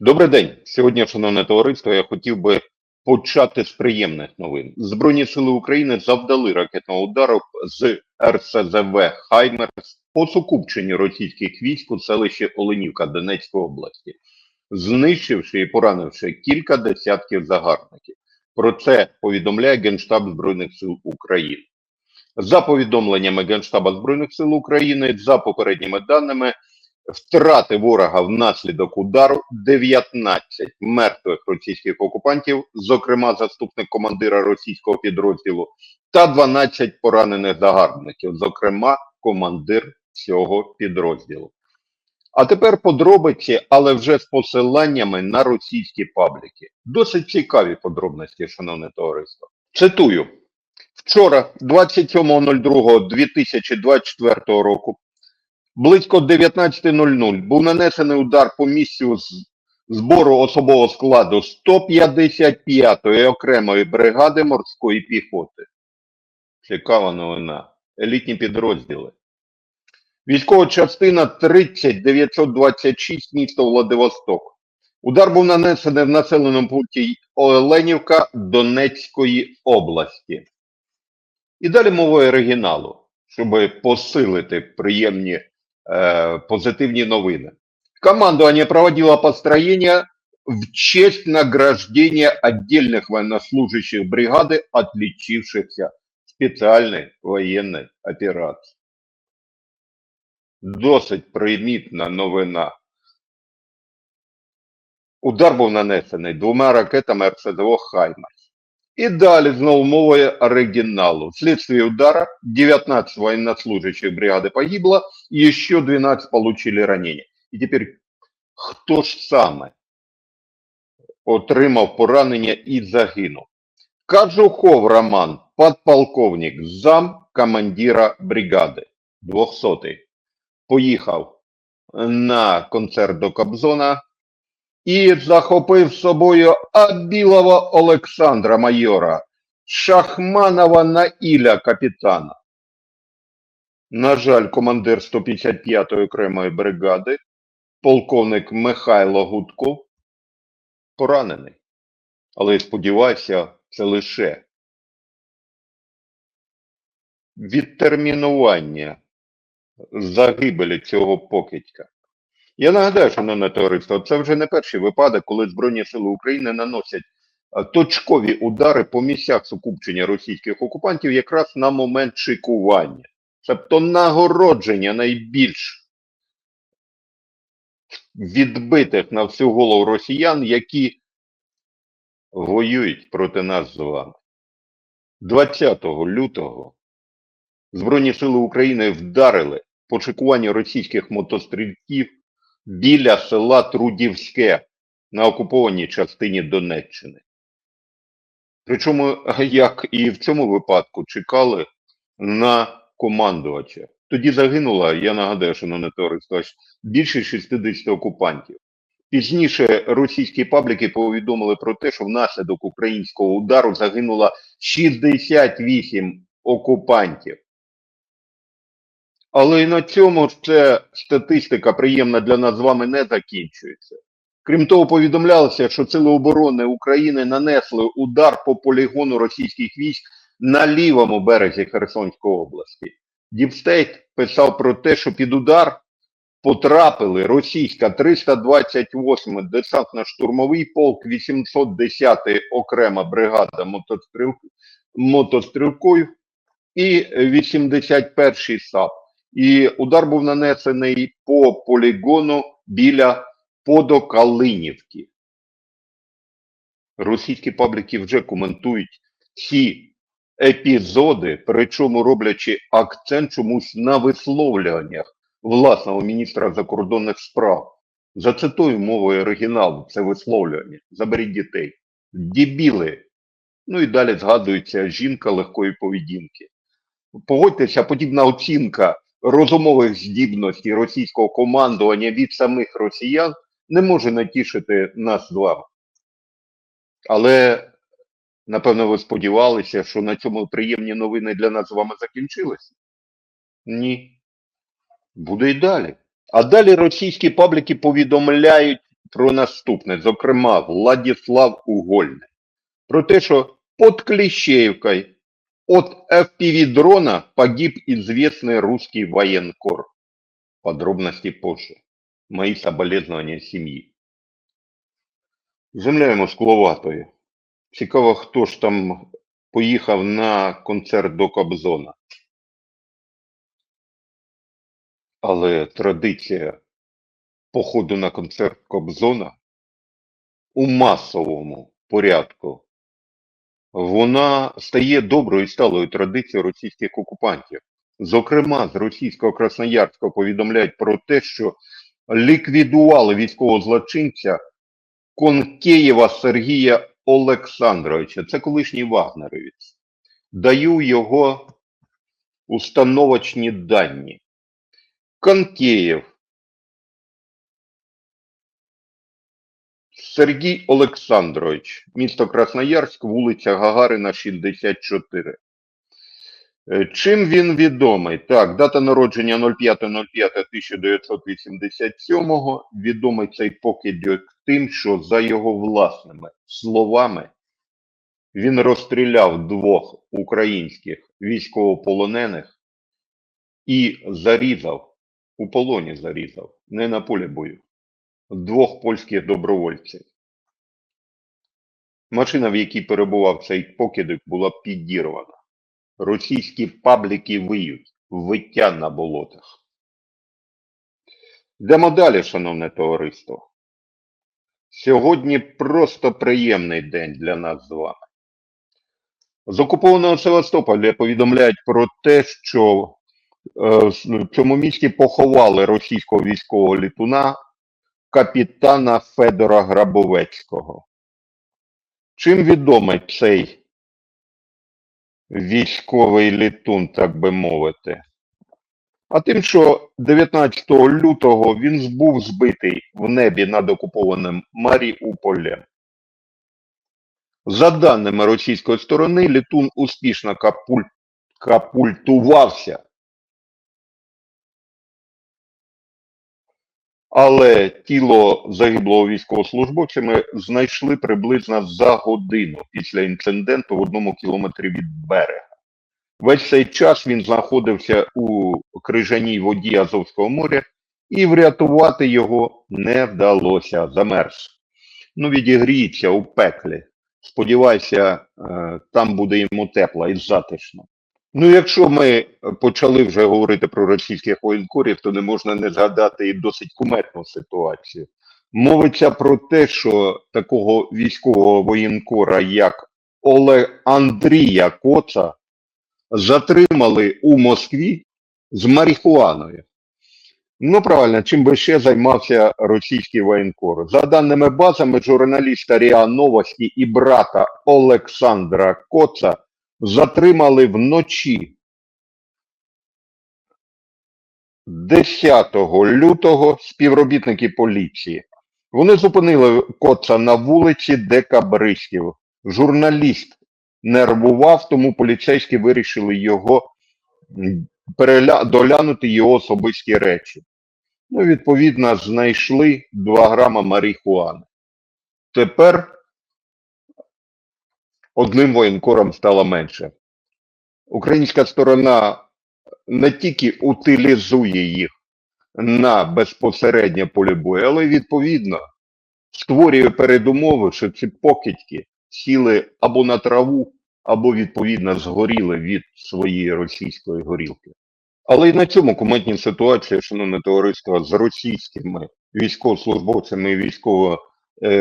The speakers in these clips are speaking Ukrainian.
Добрий день. Сьогодні, шановне товариство, я хотів би почати з приємних новин. Збройні сили України завдали ракетного удару з РСЗВ Хаймерс по сукупченню російських військ у селищі Оленівка Донецької області, знищивши і поранивши кілька десятків загарбників. Про це повідомляє Генштаб Збройних сил України. За повідомленнями Генштаба Збройних сил України, за попередніми даними, втрати ворога внаслідок удару 19 мертвих російських окупантів, зокрема заступник командира російського підрозділу, та 12 поранених загарбників, зокрема командир цього підрозділу. А тепер подробиці, але вже з посиланнями на російські пабліки. Досить цікаві подробності, шановне товариство. Цитую. Вчора, 27.02.2024 року, близько 19.00 був нанесений удар по місцю збору особового складу 155-ї окремої бригади морської піхоти. Цікава новина. Елітні підрозділи. Військова частина 30926 місто Владивосток. Удар був нанесений в населеному пункті Оленівка Донецької області. І далі мовою оригіналу, щоб посилити приємні э, позитивные новины. Командование проводило построение в честь награждения отдельных военнослужащих бригады, отличившихся в специальной военной операции. Досить примітна новина. Удар був нанесений двома ракетами РСЗО «Хаймарс». І далі знову мовою оригіналу. Вследствие удара 19 военнослужащих бригады погибло, и еще 12 получили ранения. І тепер хто ж саме отримав поранення і загинув? Кажухов Роман, подполковник, зам командира бригади, 200 Поїхав на концерт до Кобзона і захопив собою Абілова Олександра майора, Шахманова Наіля капітана. На жаль, командир 155-ї окремої бригади, полковник Михайло Гудков, поранений. Але сподіваюся, це лише відтермінування загибелі цього покидька. Я нагадаю, шановне товариство, це вже не перший випадок, коли Збройні Сили України наносять е, точкові удари по місцях сукупчення російських окупантів якраз на момент шикування. Тобто нагородження найбільш відбитих на всю голову росіян, які воюють проти нас з вами. 20 лютого Збройні Сили України вдарили по шикуванню російських мотострілків біля села Трудівське на окупованій частині Донеччини. Причому, як і в цьому випадку, чекали на командувача. Тоді загинуло, я нагадаю, шановне товариство, аж більше 60 окупантів. Пізніше російські пабліки повідомили про те, що внаслідок українського удару загинуло 68 окупантів. Але і на цьому це статистика приємна для нас з вами не закінчується. Крім того, повідомлялося, що Сили оборони України нанесли удар по полігону російських військ на лівому березі Херсонської області. Діпстейт писав про те, що під удар потрапили російська 328 десантно-штурмовий полк, 810 окрема бригада мотостріл... мотострілкою і 81-й САП. І удар був нанесений по полігону біля Подокалинівки. Російські пабліки вже коментують ці епізоди, причому роблячи акцент чомусь на висловлюваннях власного міністра закордонних справ. Зацитую мовою оригіналу це висловлювання. Заберіть дітей. Дебіли. Ну і далі згадується жінка легкої поведінки. Погодьтеся, подібна оцінка розумових здібностей російського командування від самих росіян не може натішити нас з вами. Але, напевно, ви сподівалися, що на цьому приємні новини для нас з вами закінчилися? Ні. Буде і далі. А далі російські пабліки повідомляють про наступне, зокрема, Владислав Угольний. Про те, що під Кліщеївкою от FPV-дрона погиб известный русский военкор. Подробности позже. Мои соболезнования сім'ї. Земля йому скловатої. Цікаво, хто ж там поїхав на концерт до Кобзона. Але традиція походу на концерт Кобзона у масовому порядку вона стає доброю і сталою традицією російських окупантів. Зокрема, з російського Красноярська повідомляють про те, що ліквідували військового злочинця Конкеєва Сергія Олександровича. Це колишній вагнерівець. Даю його установочні дані. Конкеєв Сергій Олександрович, місто Красноярськ, вулиця Гагарина, 64. Е, Чим він відомий? Так, дата народження 05.05.1987. Відомий цей покидьок тим, що за його власними словами він розстріляв двох українських військовополонених і зарізав, у полоні зарізав, не на полі бою двох польських добровольців. Машина, в якій перебував цей покидик, була підірвана. Російські пабліки виють, виття на болотах. Йдемо далі, шановне товариство. Сьогодні просто приємний день для нас з вами. З окупованого Севастополя повідомляють про те, що е, в цьому місті поховали російського військового літуна капітана Федора Грабовецького. Чим відомий цей військовий літун, так би мовити? А тим, що 19 лютого він був збитий в небі над окупованим Маріуполем. За даними російської сторони, літун успішно капуль... капультувався Але тіло загиблого військовослужбовця ми знайшли приблизно за годину після інциденту в одному кілометрі від берега. Весь цей час він знаходився у крижаній воді Азовського моря, і врятувати його не вдалося. Замерз. Ну, відігріється у пеклі. Сподіваюся, е, там буде йому тепло і затишно. Ну, якщо ми почали вже говорити про російських воєнкорів, то не можна не згадати і досить куметну ситуацію. Мовиться про те, що такого військового воєнкора, як Олег Андрія Коца, затримали у Москві з марихуаною. Ну, правильно, чим би ще займався російський воєнкор. За даними базами журналіста РІА Новості і брата Олександра Коца, затримали вночі 10 лютого співробітники поліції. Вони зупинили коца на вулиці Декабристів. Журналіст нервував, тому поліцейські вирішили його переля... доглянути його особисті речі. Ну, відповідно, знайшли 2 грама марихуани. Тепер одним воєнкором стало менше. Українська сторона не тільки утилізує їх на безпосереднє поле бою, але відповідно створює передумови, що ці покидьки сіли або на траву, або відповідно згоріли від своєї російської горілки. Але і на цьому кумедні ситуації, шановне товариство, з російськими військовослужбовцями і військово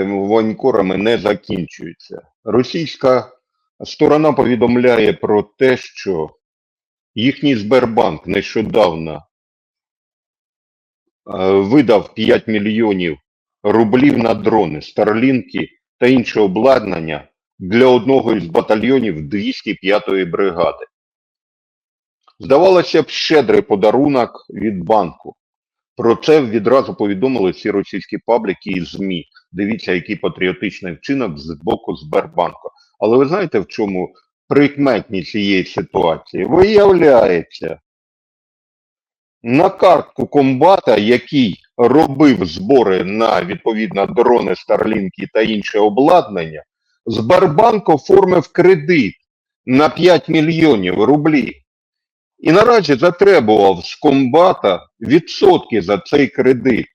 воєнкорами не закінчується. Російська сторона повідомляє про те, що їхній Сбербанк нещодавно е, видав 5 мільйонів рублів на дрони, старлінки та інше обладнання для одного із батальйонів 205-ї бригади. Здавалося б, щедрий подарунок від банку. Про це відразу повідомили всі російські пабліки і ЗМІ. Дивіться, який патріотичний вчинок з боку Сбербанку. Але ви знаєте, в чому прикметність цієї ситуації? Виявляється, на картку комбата, який робив збори на відповідно дрони, Starlink та інше обладнання, Сбербанк оформив кредит на 5 мільйонів рублів. І наразі затребував з комбата відсотки за цей кредит.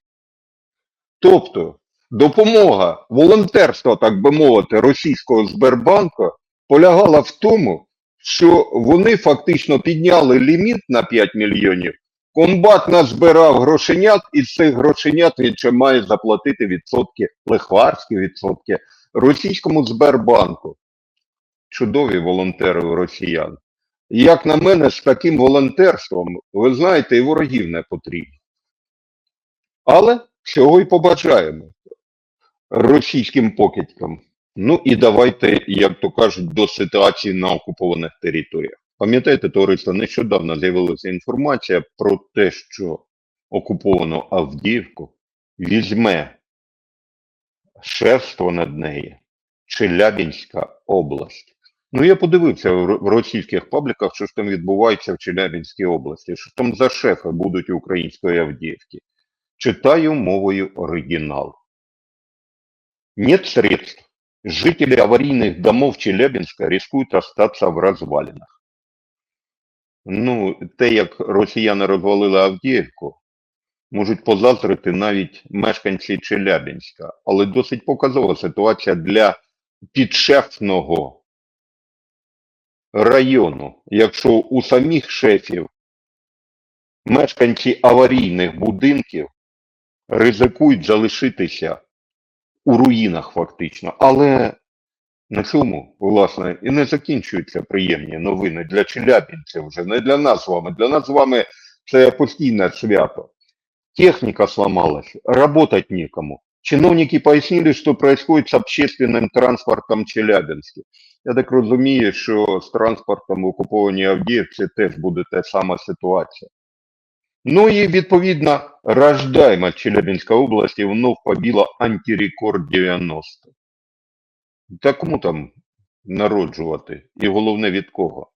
Тобто допомога волонтерства, так би мовити, російського Сбербанку полягала в тому, що вони фактично підняли ліміт на 5 мільйонів. Комбат назбирав грошенят, і з цих грошенят він ще має заплатити відсотки, лихварські відсотки російському Сбербанку. Чудові волонтери у росіян. Як на мене, з таким волонтерством, ви знаєте, і ворогів не потрібно. Але всього і побажаємо російським покидькам. Ну і давайте, як то кажуть, до ситуації на окупованих територіях. Пам'ятаєте, товариство, нещодавно з'явилася інформація про те, що окуповану Авдіївку візьме шефство над нею Челябінська область. Ну, я подивився в російських пабліках, що ж там відбувається в Челябінській області, що там за шефи будуть української Авдіївки. Читаю мовою оригінал. Нет средств. Жители аварийных домов Челябинска рискуют остаться в развалинах. Ну, те, як росіяни розвалили Авдіївку, можуть позаздрити навіть мешканці Челябинська. Але досить показова ситуація для підшефного району. Якщо у самих шефів мешканці аварійних будинків ризикують залишитися у руїнах фактично. Але на цьому, власне, і не закінчуються приємні новини для челябінців вже, не для нас з вами. Для нас з вами це постійне свято. Техника сломалась, работать некому. Чиновники пояснили, что происходит с общественным транспортом в. Я так розумію, що з транспортом в окупованій Авдіївці теж буде та сама ситуація. Ну і відповідно рождаємость Челябинської області вновь побила антирекорд 90. Та кому там народжувати? І головне від кого?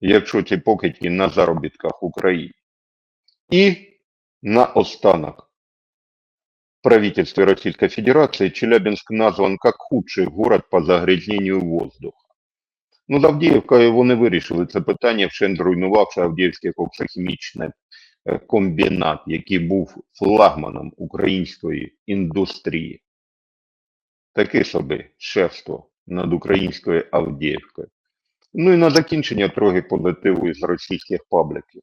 Якщо ці покидьки на заробітках в Україні. І наостанок. В правительстве Российской Федерации Челябинск назван как худший город по загрязнению воздуха. Ну, з Авдіївкою вони вирішили це питання, вщент зруйнувавши Авдіївський коксохімічний е, комбінат, який був флагманом української індустрії. Таке собі шефство над українською Авдіївкою. Ну і на закінчення трохи позитиву із російських пабликів.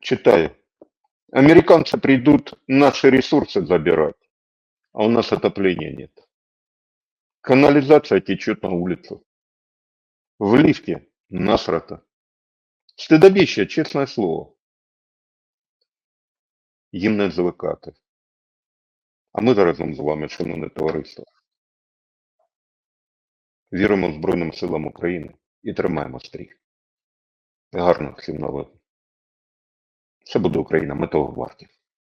Читаю. Американцы придут наши ресурсы забирать, а у нас отопления нет. Канализация течет на улицу. В лифте насрата. Стидобище, чесне слово. Їм не звикати. А ми разом з вами, шановне товариство, віримо Збройним силам України і тримаємо стрій. Гарних всім новин. Це буде Україна, ми того варті.